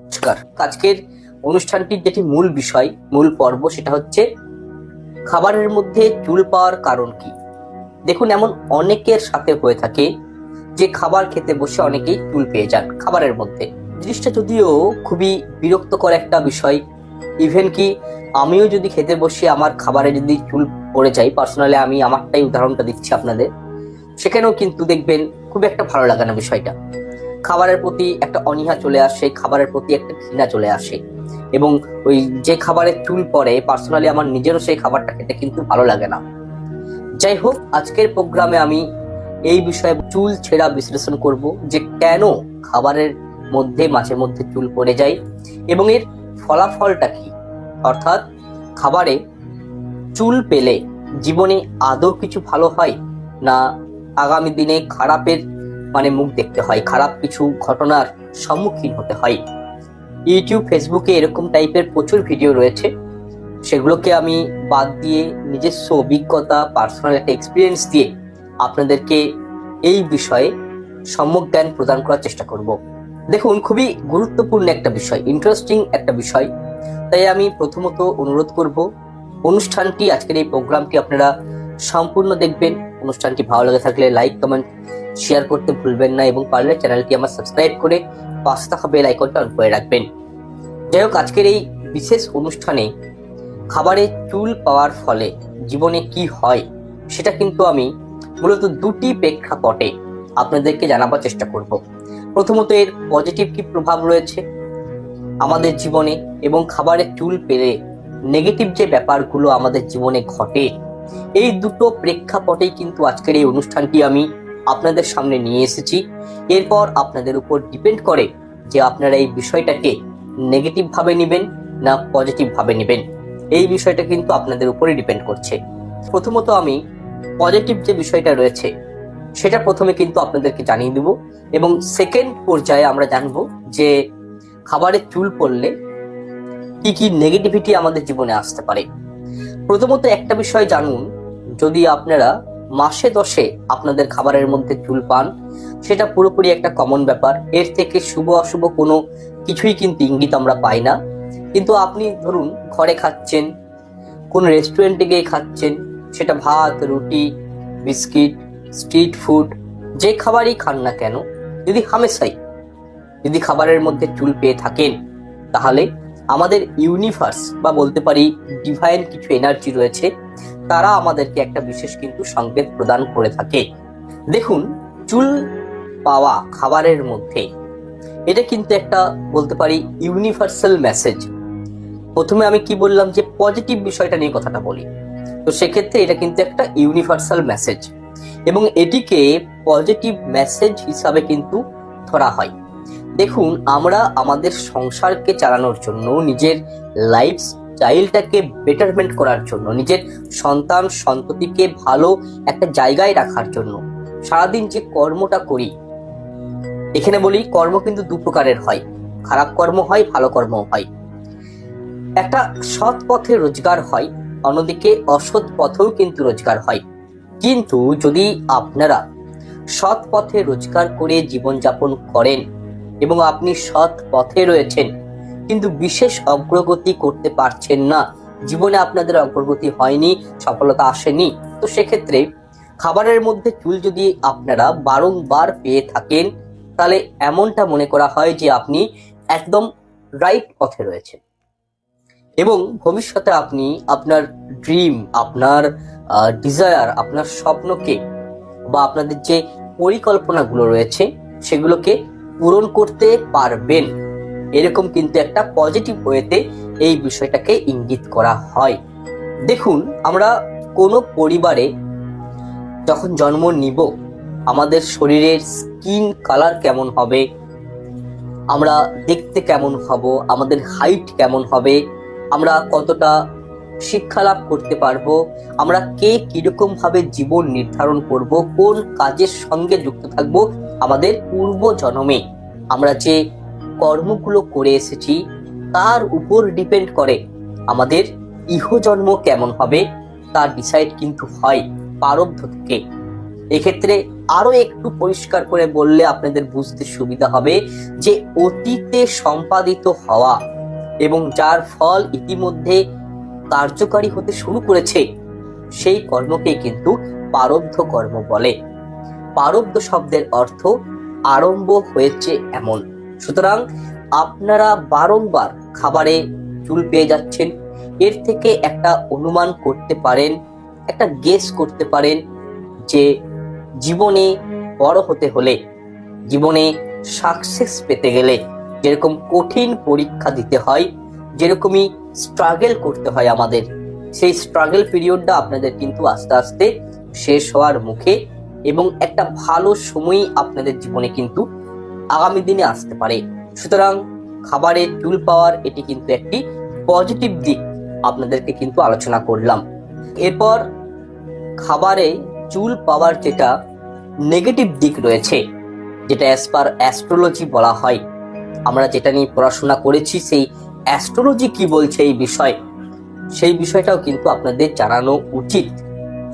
নমস্কার। আজকের অনুষ্ঠানটির যেটি মূল বিষয়, মূল পর্ব সেটা হচ্ছে খাবারের মধ্যে চুল পাওয়ার কারণ কি? দেখুন, এমন অনেকের সাথে হয়ে থাকে যে খাবার খেতে বসে অনেকেই চুল পেয়ে যান খাবারের মধ্যে। জিনিসটা যদিও খুবই বিরক্তকর একটা বিষয়। ইভেন কি, আমিও যদি খেতে বসে আমার খাবারে যদি চুল পড়ে যায় পার্সোনালি আমি আমারটাই উদাহরণটা দিচ্ছি আপনাদের। সেখানেও কিন্তু দেখবেন খুব একটা ভালো লাগে না বিষয়টা। খাবারের প্রতি একটা অনীহা চলে আসে, খাবারের প্রতি একটা ঘৃণা চলে আসে। এবং ওই যে খাবারের চুল পড়ে পার্সোনালি আমার নিজেরও সেই খাবারটা খেতে কিন্তু ভালো লাগে না। যাই হোক, আজকের প্রোগ্রামে আমি এই বিষয়ে চুল ছেঁড়া বিশ্লেষণ করব যে কেন খাবারের মধ্যে মাঝে মধ্যে চুল পড়ে যায় এবং এর ফলাফলটা কি। অর্থাৎ খাবারে চুল পেলে জীবনে আদৌ কিছু ভালো হয় না? আগামী দিনে খারাপের মানে মুখ দেখতে হয়, খারাপ কিছু ঘটনার সম্মুখীন হতে হয়। ইউটিউব, ফেসবুকে এরকম টাইপের প্রচুর ভিডিও রয়েছে। সেগুলোকে আমি বাদ দিয়ে নিজস্ব অভিজ্ঞতা পার্সোনাল একটা এক্সপিরিয়েন্স দিয়ে আপনাদেরকে এই বিষয়ে সম্যক জ্ঞান প্রদান করার চেষ্টা করব। দেখুন, খুবই গুরুত্বপূর্ণ একটা বিষয় ইন্টারেস্টিং একটা বিষয়। তাই আমি প্রথমত অনুরোধ করব, অনুষ্ঠানটি, আজকের এই প্রোগ্রামটি আপনারা সম্পূর্ণ দেখবেন। অনুষ্ঠানটি ভালো লেগে থাকলে লাইক কমেন্ট শেয়ার করতে ভুলবেন না এবং পারলে চ্যানেলটি আমার সাবস্ক্রাইব করে পাশে থাকা বেল আইকনটা অন করে রাখবেন। যাই হোক, আজকের এই বিশেষ অনুষ্ঠানে খাবারে চুল পাওয়ার ফলে জীবনে কি হয়, সেটা কিন্তু আমি মূলত দুটি প্রেক্ষাপটে আপনাদেরকে জানাবার চেষ্টা করব। প্রথমত, এর পজিটিভ কি প্রভাব রয়েছে আমাদের জীবনে এবং খাবারে চুল পেলে নেগেটিভ যে ব্যাপারগুলো আমাদের জীবনে ঘটে, এই দুটো প্রেক্ষাপটেই কিন্তু আজকের এই অনুষ্ঠানটি আমি আপনাদের সামনে নিয়ে এসেছি। এরপর আপনাদের উপর ডিপেন্ড করে যে আপনারা এই বিষয়টাকে নেগেটিভ ভাবে নেবেন না পজিটিভ ভাবে নেবেন। এই বিষয়টা কিন্তু আপনাদের উপরে ডিপেন্ড করছে। প্রথমত আমি পজিটিভ যে বিষয়টা রয়েছে, সেটা প্রথমে কিন্তু আপনাদেরকে জানিয়ে দেব এবং সেকেন্ড পর্যায়ে আমরা জানব যে খাবারে চুল পড়লে কি কি নেগেটিভিটি আমাদের জীবনে আসতে পারে। প্রথমত একটা বিষয় জানুন, যদি আপনারা মাসে দশে আপনাদের খাবারের মধ্যে চুল পান, সেটা পুরোপুরি একটা কমন ব্যাপার। এর থেকে শুভ অশুভ কোনো কিছুই কিন্তু ইঙ্গিত আমরা পাই না। কিন্তু আপনি ধরুন, ঘরে খাচ্ছেন, কোন রেস্টুরেন্টে গিয়ে খাচ্ছেন, সেটা ভাত, রুটি, বিস্কিট স্ট্রিট ফুড যে খাবারই খান না কেন, যদি হামেশাই, যদি খাবারের মধ্যে চুল পেয়ে থাকেন, তাহলে আমাদের ইউনিভার্স বা বলতে পারি ডিভাইন কিছু এনার্জি রয়েছে তারা আমাদেরকে একটা বিশেষ কিন্তু সংকেত প্রদান করে থাকে। দেখুন, চুল পাওয়া খাবারের মধ্যে এটা কিন্তু একটা বলতে পারি ইউনিভার্সাল মেসেজ প্রথমে আমি কি বললাম যে পজিটিভ বিষয়টা নিয়ে কথাটা বলি। তো সেক্ষেত্রে এটা কিন্তু একটা ইউনিভার্সাল মেসেজ এবং এটিকে পজিটিভ মেসেজ হিসাবে কিন্তু ধরা হয়। দেখুন, আমরা আমাদের সংসারকে চালানোর জন্য, নিজের লাইফ স্টাইলটাকে বেটারমেন্ট করার জন্য, নিজের সন্তান সন্ততিকে ভালো একটা জায়গায় রাখার জন্য। সারাদিন যে কর্মটা করি, এখানে বলি কর্ম কিন্তু দু প্রকারের হয়। খারাপ কর্ম হয়, ভালো কর্ম হয়। একটা সৎ পথে রোজগার হয়, অন্যদিকে অসৎ পথেও কিন্তু রোজগার হয়। কিন্তু যদি আপনারা সৎ পথে রোজগার করে জীবনযাপন করেন এবং আপনি সৎ পথে রয়েছেন কিন্তু বিশেষ অগ্রগতি করতে পারছেন না। জীবনে আপনাদের অগ্রগতি হয়নি, সফলতা আসেনি। তো সেক্ষেত্রে খাবারের মধ্যে চুল যদি আপনারা বারংবার পেয়ে থাকেন, তাহলে এমনটা মনে করা হয় যে আপনি একদম রাইট পথে রয়েছেন। এবং ভবিষ্যতে আপনি আপনার ড্রিম আপনার ডিজায়ার আপনার স্বপ্নকে বা আপনাদের যে পরিকল্পনাগুলো রয়েছে, সেগুলোকে পূরণ করতে পারবেন। এরকম কিন্তু একটা পজিটিভ ওয়েতে এই বিষয়টাকে ইঙ্গিত করা হয়। দেখুন, আমরা কোনো পরিবারে যখন জন্ম নিব, আমাদের শরীরের স্কিন কালার কেমন হবে, আমরা দেখতে কেমন হব, আমাদের হাইট কেমন হবে, আমরা কতটা শিক্ষা লাভ করতে পারব, আমরা কে কীরকম ভাবে জীবন নির্ধারণ করব, কোন কাজের সঙ্গে যুক্ত থাকব আমাদের পূর্ব জন্মে আমরা যে কর্মগুলো করে এসেছি, তার উপর ডিপেন্ড করে আমাদের ইহজন্ম কেমন হবে, তার ডিসাইড কিন্তু হয় প্রারব্ধ থেকে। এক্ষেত্রে আরও একটু পরিষ্কার করে বললে আপনাদের বুঝতে সুবিধা হবে যে অতীতে সম্পাদিত হওয়া এবং যার ফল ইতিমধ্যে কার্যকারী হতে শুরু করেছে, সেই কর্মকে কিন্তু পারব্ধ কর্ম বলে। পারব্ধ শব্দের অর্থ আরম্ভ হয়েছে এমন। সুতরাং আপনারা বারংবার খাবারে চুল পেয়ে যাচ্ছেন। এর থেকে একটা অনুমান করতে পারেন, একটা গেস করতে পারেন যে জীবনে বড় হতে হলে, জীবনে সাকসেস পেতে গেলে যেরকম কঠিন পরীক্ষা দিতে হয়, যেরকমই স্ট্রাগল করতে হয় আমাদের। সেই স্ট্রাগল পিরিয়ডটা আপনাদের কিন্তু আস্তে আস্তে শেষ হওয়ার মুখে এবং একটা ভালো সময়ই আপনাদের জীবনে কিন্তু আগামী দিনে আসতে পারে। সুতরাং খাবারে চুল পাওয়ার এটি কিন্তু একটি পজিটিভ দিক আপনাদেরকে কিন্তু আলোচনা করলাম। এরপর খাবারে চুল পাওয়ার যেটা নেগেটিভ দিক রয়েছে, যেটা অ্যাজ পার অ্যাস্ট্রোলজি বলা হয়। আমরা যেটা নিয়ে পড়াশোনা করেছি, সেই অ্যাস্ট্রোলজি কি বলছে এই বিষয়, সেই বিষয়টাও কিন্তু আপনাদের জানানো উচিত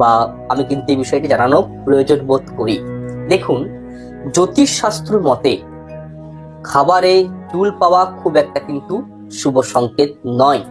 বা আমি কিন্তু এই বিষয়টি জানানো প্রয়োজন বোধ করি। দেখুন জ্যোতিষশাস্ত্র মতে, খাবারে চুল পাওয়া খুব একটা কিন্তু শুভ সংকেত নয়।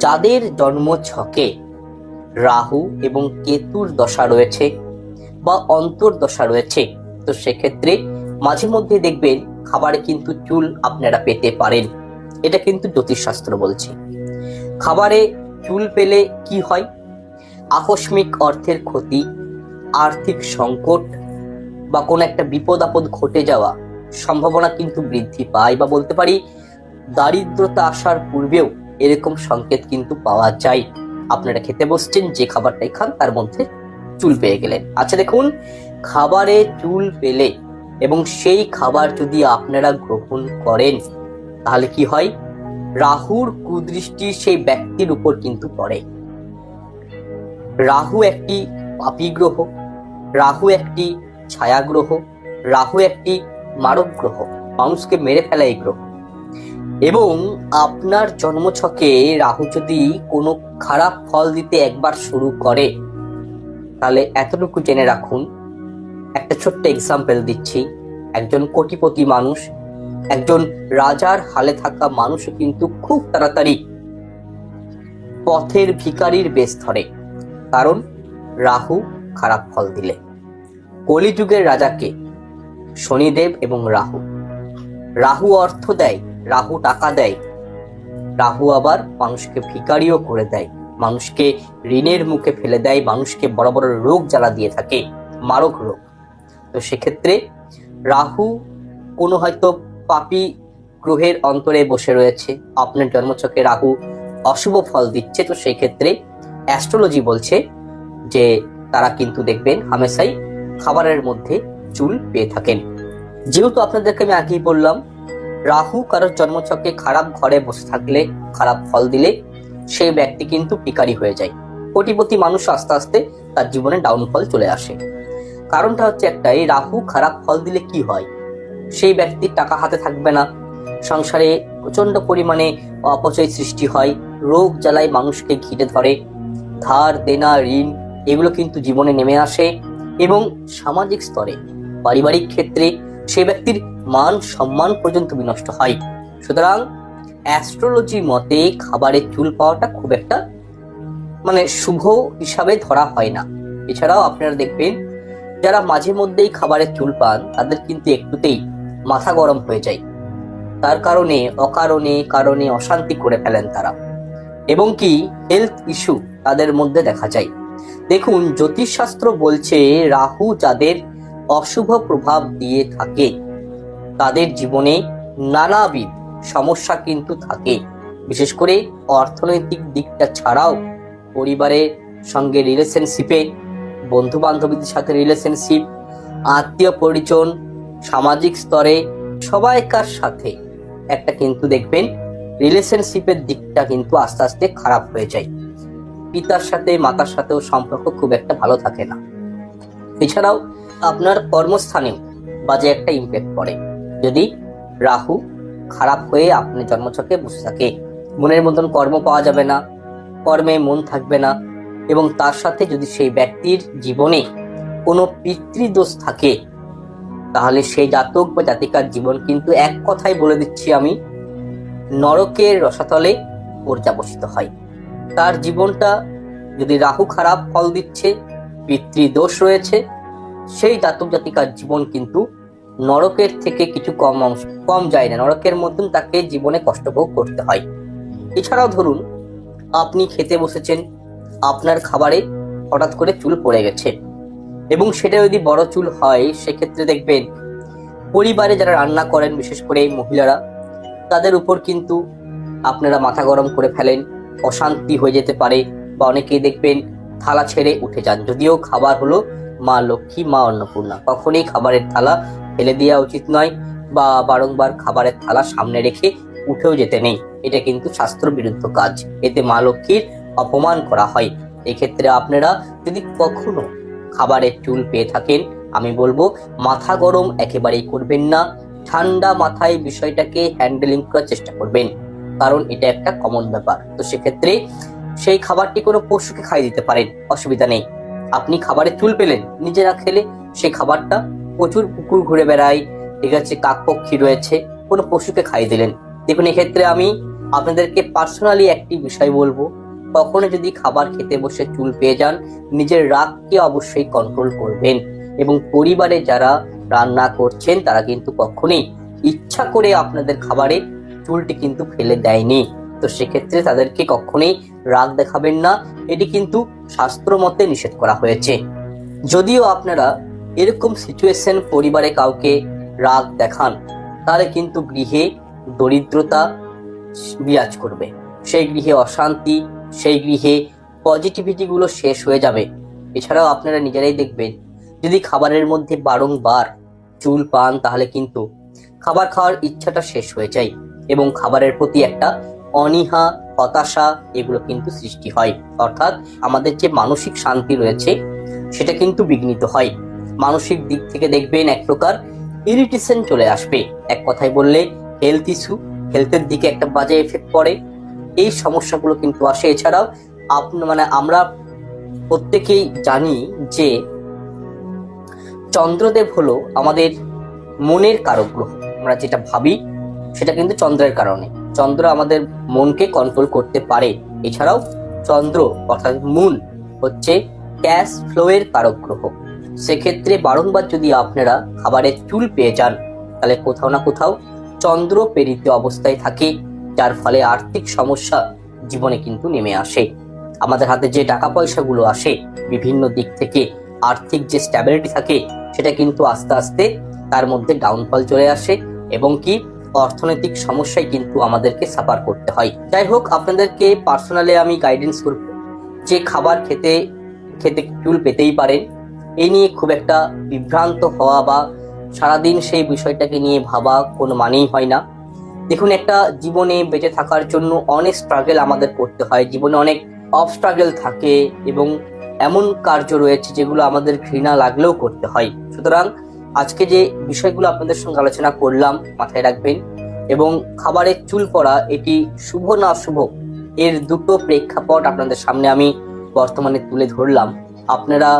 যাদের জন্ম ছকে রাহু এবং কেতুর দশা রয়েছে বা অন্তর দশা রয়েছে, তো সেক্ষেত্রে মাঝে মধ্যে দেখবেন খাবারে কিন্তু চুল আপনারা পেতে পারেন। এটা কিন্তু জ্যোতিষশাস্ত্র বলছে। খাবারে চুল পেলে কি হয়? আকস্মিক অর্থের ক্ষতি, আর্থিক সংকট বা কোনো একটা বিপদ আপদ ঘটে যাওয়া, সম্ভাবনা কিন্তু বৃদ্ধি পায় বা বলতে পারি দারিদ্রতা আসার পূর্বেও এরকম সংকেত কিন্তু পাওয়া যায়। আপনারা খেতে বসছেন, যে খাবারটাই খান তার মধ্যে চুল পেয়ে গেলেন। আচ্ছা দেখুন, খাবারে চুল পেলে এবং সেই খাবার যদি আপনারা গ্রহণ করেন, তাহলে কি হয়? রাহুর কুদৃষ্টি সেই ব্যক্তির উপর কিন্তু পড়ে। রাহু একটি পাপী গ্রহ, রাহু একটি ছায়া গ্রহ রাহু একটি মারক গ্রহ মানুষকে মেরে ফেলা এই গ্রহ। এবং আপনার জন্মছকে রাহু যদি কোনো খারাপ ফল দিতে একবার শুরু করে, তাহলে এতটুকু জেনে রাখুন, একটা ছোট্ট এক্সাম্পল দিচ্ছি। একজন কোটিপতি মানুষ, একজন রাজার হালে থাকা মানুষও কিন্তু খুব তাড়াতাড়ি পথের ভিকারির বেশ ধরে। কারণ রাহু খারাপ ফল দিলে। কলিযুগের রাজাকে শনিদেব এবং রাহু। রাহু অর্থ দেয়, রাহু টাকা দেয়। রাহু আবার মানুষকে ভিকারিও করে দেয়, মানুষকে ঋণের মুখে ফেলে দেয়, মানুষকে বড় বড় রোগ জ্বালা দিয়ে থাকে, মারক রোগ। তো সেক্ষেত্রে রাহু কোনো হয়তো পাপি গ্রহের অন্তরে বসে রয়েছে, আপনার জন্মছকে রাহু অশুভ ফল দিচ্ছে, তো সেই ক্ষেত্রে অ্যাস্ট্রোলজি বলছে যে তারা কিন্তু দেখবেন হামেশাই খাবারের মধ্যে চুল পেয়ে থাকেন। যেহেতু আপনাদেরকে আমি আগেই বললাম, রাহু কারোর জন্মচক্রে খারাপ ঘরে বসে থাকলে খারাপ ফল দিলে সেই ব্যক্তি কিন্তু পিকারি হয়ে যায়। কোটিপতি মানুষ আস্তে আস্তে তার জীবনে ডাউনফল চলে আসে। কারণটা হচ্ছে একটাই, রাহু খারাপ ফল দিলে কি হয়? সেই ব্যক্তির টাকা হাতে থাকবে না। সংসারে প্রচণ্ড পরিমাণে অপচয় সৃষ্টি হয়, রোগ জ্বালায় মানুষকে ঘিরে ধরে। ধার, দেনা, ঋণ, এগুলো কিন্তু জীবনে নেমে আসে। এবং সামাজিক স্তরে, পারিবারিক ক্ষেত্রে সে ব্যক্তির মান সম্মান পর্যন্ত বিনষ্ট হয়। সুতরাং অ্যাস্ট্রোলজি মতে খাবারের চুল পাওয়াটা খুব একটা মানে শুভ হিসাবে ধরা হয় না। এছাড়াও আপনারা দেখবেন, যারা মাঝে মধ্যেই খাবারের চুল পান, তাদের কিন্তু একটুতেই মাথা গরম হয়ে যায়। তার কারণে, অকারণে, কারণে অশান্তি করে ফেলেন তারা। এবং কি হেলথ ইস্যু তাদের মধ্যে দেখা যায়। দেখুন, জ্যোতিষশাস্ত্র বলছে রাহু যাদের অশুভ প্রভাব দিয়ে থাকে, তাদের জীবনে নানাবিধ সমস্যা কিন্তু থাকে। বিশেষ করে অর্থনৈতিক দিকটা ছাড়াও পরিবারের সঙ্গে রিলেশনশিপে বন্ধু বান্ধবীদের সাথে রিলেশনশিপ আত্মীয় পরিজন, সামাজিক স্তরে, সবাইকার সাথে একটা কিন্তু দেখবেন রিলেশনশিপের দিকটা কিন্তু আস্তে আস্তে খারাপ হয়ে যায়। পিতার সাথে, মাতার সাথেও সম্পর্ক খুব একটা ভালো থাকে না। এছাড়াও আপনার কর্মস্থানেও বাজে একটা ইম্প্যাক্ট পড়ে। যদি রাহু খারাপ হয়ে আপনি জন্মছকে বসে থাকে, মনের মতন কর্ম পাওয়া যাবে না, কর্মে মন থাকবে না, এবং তার সাথে যদি সেই ব্যক্তির জীবনে কোনো পিতৃদোষ থাকে, তাহলে সেই জাতক বা জাতিকার জীবন কিন্তু এক কথাই বলে দিচ্ছি আমি, নরকের রসাতলে পর্যাবসিত হয়। তার জীবনটা যদি রাহু খারাপ ফল দিচ্ছে পিতৃদোষ রয়েছে, সেই জাতক জাতিকার জীবন কিন্তু নরকের থেকে কিছু কম অংশ, কম যায় না। নরকের মতন তাকে জীবনে কষ্টভোগ করতে হয়। এছাড়াও ধরুন, আপনি খেতে বসেছেন, আপনার খাবারে হঠাৎ করে চুল পড়ে গেছে এবং সেটা যদি বড় চুল হয়, সেক্ষেত্রে দেখবেন পরিবারে যারা রান্না করেন, বিশেষ করে মহিলারা, তাদের উপর কিন্তু আপনারা মাথা গরম করে ফেলেন। অশান্তি হয়ে যেতে পারে বা অনেকেই দেখবেন থালা ছেড়ে উঠে যান। যদিও খাবার হলো মা লক্ষ্মী, মা অন্নপূর্ণা। কখনোই খাবারের থালা ফেলে দেওয়া উচিত নয় বা বারংবার খাবারের থালা সামনে রেখে উঠেও যেতে নেই। এটা কিন্তু শাস্ত্র বিরুদ্ধ কাজ। এতে মা লক্ষ্মীর অপমান করা হয়। এক্ষেত্রে আপনারা যদি কখনো খাবারের চুল পেয়ে থাকেন, আমি বলব মাথা গরম একেবারেই করবেন না। ঠান্ডা মাথায় বিষয়টাকে হ্যান্ডেলিং করার চেষ্টা করবেন। কারণ এটা একটা কমন ব্যাপার। তো সেক্ষেত্রে সেই খাবারটি কোনো পশুকে খাই দিতে পারেন, অসুবিধা নেই। আপনি খাবারে চুল পেলেন নিজে না খেলে সেই খাবারটা প্রচুর কুকুর ঘুরে বেড়ায়, ঠিক আছে, কাকপক্ষী রয়েছে, কোনো পশুকে খাই দিলেন। দেখুন, এক্ষেত্রে আমি আপনাদেরকে পার্সোনালি একটি বিষয় বলব। কখনো যদি খাবার খেতে বসে চুল পেয়ে যান, নিজের রাগকে অবশ্যই কন্ট্রোল করবেন। এবং পরিবারে যারা রান্না করছেন, তারা কিন্তু কখনোই ইচ্ছা করে আপনাদের খাবারে চুলটি কিন্তু ফেলে দেয়নি। তো সেক্ষেত্রে তাদেরকে কখনোই রাগ দেখাবেন না। এটি কিন্তু শাস্ত্র মতে নিষেধ করা হয়েছে। যদিও আপনারা এরকম সিচুয়েশন পরিবারে কাউকে রাগ দেখান, তাহলে কিন্তু গৃহে দরিদ্রতা বিরাজ করবে। সেই গৃহে অশান্তি, সেই গৃহে পজিটিভিটিগুলো শেষ হয়ে যাবে। এছাড়াও আপনারা নিজেরাই দেখবেন, যদি খাবারের মধ্যে বারংবার চুল পান, তাহলে কিন্তু খাবার খাওয়ার ইচ্ছাটা শেষ হয়ে যায়। এবং খাবারের প্রতি একটা অনীহা, হতাশা এগুলো কিন্তু সৃষ্টি হয়। অর্থাৎ আমাদের যে মানসিক শান্তি রয়েছে, সেটা কিন্তু বিঘ্নিত হয়। মানসিক দিক থেকে দেখবেন এক প্রকার ইরিটেশন চলে আসবে। এক কথায় বললে হেলথ ইস্যু হেলথের দিকে একটা বাজে এফেক্ট পড়ে। এই সমস্যাগুলো কিন্তু আসে। এছাড়াও আপনি মানে আমরা প্রত্যেকেই জানি যে চন্দ্রদেব হলো আমাদের মনের কারক গ্রহ। আমরা যেটা ভাবি সেটা কিন্তু চন্দ্রের কারণে। চন্দ্র আমাদের মনকে কন্ট্রোল করতে পারে। এছাড়াও চন্দ্র অর্থাৎ মুন হচ্ছে ক্যাশ ফ্লোয়ের কারক গ্রহ। সেক্ষেত্রে বারংবার যদি আপনারা খাবারের চুল পেয়ে যান, তাহলে কোথাও না কোথাও চন্দ্র প্রেরিত অবস্থায় থাকে, যার ফলে আর্থিক সমস্যা জীবনে কিন্তু নেমে আসে। আমাদের হাতে যে টাকা পয়সাগুলো আসে, বিভিন্ন দিক থেকে আর্থিক যে স্ট্যাবিলিটি থাকে, সেটা কিন্তু আস্তে আস্তে তার মধ্যে ডাউনফল চলে আসে এবং কি অর্থনৈতিক সমস্যায় কিন্তু আমাদেরকে সাফার করতে হয়। যাই হোক আপনাদেরকে পার্সোনালি আমি গাইডেন্স করব যে খাবার খেতে খেতে চুল পেতেই পারেন। এই নিয়ে খুব একটা বিভ্রান্ত হওয়া বা সারাদিন সেই বিষয়টাকে নিয়ে ভাবা কোনো মানেই হয় না। দেখুন, একটা জীবনে বেঁচে থাকার জন্য অনেক স্ট্রাগল আমাদের করতে হয়। জীবনে অনেক অফ স্ট্রাগল থাকে এবং এমন কার্য রয়েছে যেগুলো আমাদের ঘৃণা লাগলেও করতে হয়। সুতরাং আজকে যে বিষয়গুলো আপনাদের সঙ্গে আলোচনা করলাম, মাথায় রাখবেন এবং খাবারের চুল পড়া এটি শুভ না শুভ এর দুটো প্রেক্ষাপট আপনাদের সামনে আমি বর্তমানে তুলে ধরলাম। আপনারা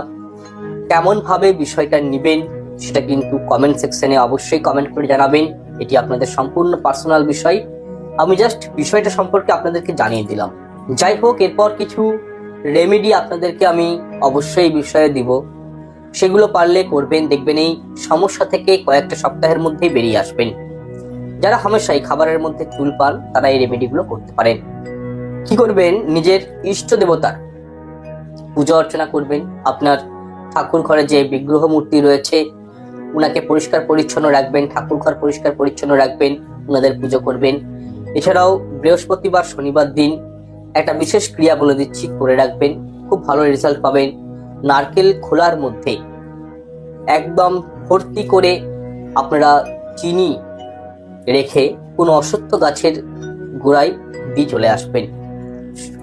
কেমন ভাবে বিষয়টা নিবেন সেটা কিন্তু কমেন্ট সেকশনে অবশ্যই কমেন্ট করে জানাবেন। এটি আপনাদের সম্পূর্ণ পার্সোনাল বিষয়। আমি জাস্ট বিষয়টা সম্পর্কে আপনাদেরকে জানিয়ে দিলাম। যাই হোক, এরপর কিছু রেমেডি আপনাদেরকে আমি অবশ্যই এই বিষয়ে দিব। সেগুলো পারলে করবেন, দেখবেন এই সমস্যা থেকে কয়েকটা সপ্তাহের মধ্যেই বেরিয়ে আসবেন। যারা হামেশাই খাবারের মধ্যে চুল পান, তারা এই রেমেডিগুলো করতে পারেন। কি করবেন? নিজের ইষ্ট দেবতার পূজা অর্চনা করবেন। আপনার ঠাকুর ঘরে যে বিগ্রহ মূর্তি রয়েছে ওনাকে পরিষ্কার পরিচ্ছন্ন রাখবেন, ঠাকুর ঘর পরিষ্কার পরিচ্ছন্ন রাখবেন ওনাদের পুজো করবেন। এছাড়াও বৃহস্পতিবার, শনিবার দিন একটা বিশেষ ক্রিয়া বলে দিচ্ছি, করে রাখবেন। খুব ভালো রেজাল্ট পাবেন। নারকেল খোলার মধ্যে। একদম ভর্তি করে আপনারা চিনি রেখে কোনো অসত্য গাছের গোড়ায় দিয়ে চলে আসবেন।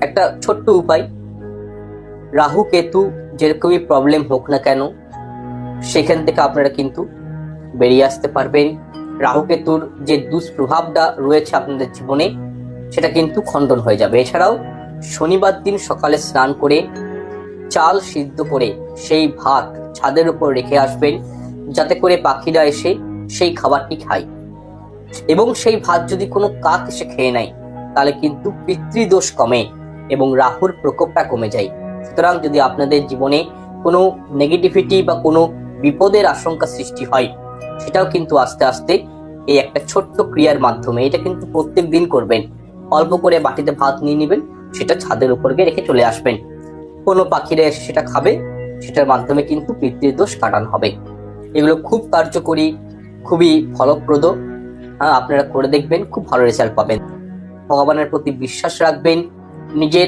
একটা ছোট্ট উপায়, রাহু কেতু যেরকমই প্রবলেম হোক না কেন, সেখান থেকে আপনারা কিন্তু বেরিয়ে আসতে পারবেন। রাহু কেতুর যে দুষ্প্রভাবটা রয়েছে আপনাদের জীবনে, সেটা কিন্তু খণ্ডন হয়ে যাবে। এছাড়াও শনিবার দিন সকালে স্নান করে চাল সিদ্ধ করে সেই ভাত ছাদের উপর রেখে আসবেন, যাতে করে পাখিরা এসে সেই খাবারটি খায়। এবং সেই ভাত যদি কোনো কাক এসে খেয়ে নেয়, তাহলে কিন্তু পিতৃদোষ কমে এবং রাহুর প্রকোপটা কমে যায়। সুতরাং যদি আপনাদের জীবনে কোনো নেগেটিভিটি বা কোনো বিপদের আশঙ্কা সৃষ্টি হয়, সেটাও কিন্তু আস্তে আস্তে এই একটা ছোট্ট ক্রিয়ার মাধ্যমে, এটা কিন্তু প্রত্যেক দিন করবেন। অল্প করে বাটিতে ভাত নিয়ে নেবেন, সেটা ছাদের উপর গিয়ে রেখে চলে আসবেন। কোনো পাখিরা এসে সেটা খাবে, সেটার মাধ্যমে কিন্তু পিতৃদোষ কাটানো হবে। এগুলো খুব কার্যকরী, খুবই ফলপ্রদ। আপনারা করে দেখবেন, খুব ভালো রেজাল্ট পাবেন। ভগবানের প্রতি বিশ্বাস রাখবেন, নিজের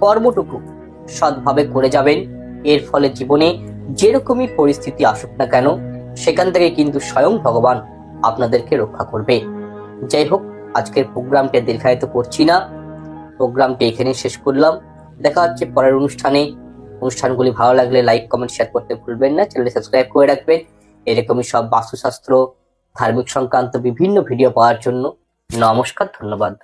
কর্মটুকু সৎভাবে করে যাবেন। এর ফলে জীবনে যেরকমই পরিস্থিতি আসুক না কেন, সেখান থেকে কিন্তু স্বয়ং ভগবান আপনাদেরকে রক্ষা করবে। যাই হোক, আজকের প্রোগ্রামটা দীর্ঘায়িত করছি না। প্রোগ্রামটি এখানে শেষ করলাম। দেখা হচ্ছে পরের অনুষ্ঠানে। অনুষ্ঠানগুলি ভালো লাগলে লাইক কমেন্ট শেয়ার করতে ভুলবেন না। চ্যানেলটি সাবস্ক্রাইব করে রাখবেন। এরকমই সব বাস্তুশাস্ত্র, ধার্মিক সংক্রান্ত বিভিন্ন ভিডিও পাওয়ার জন্য। নমস্কার, ধন্যবাদ।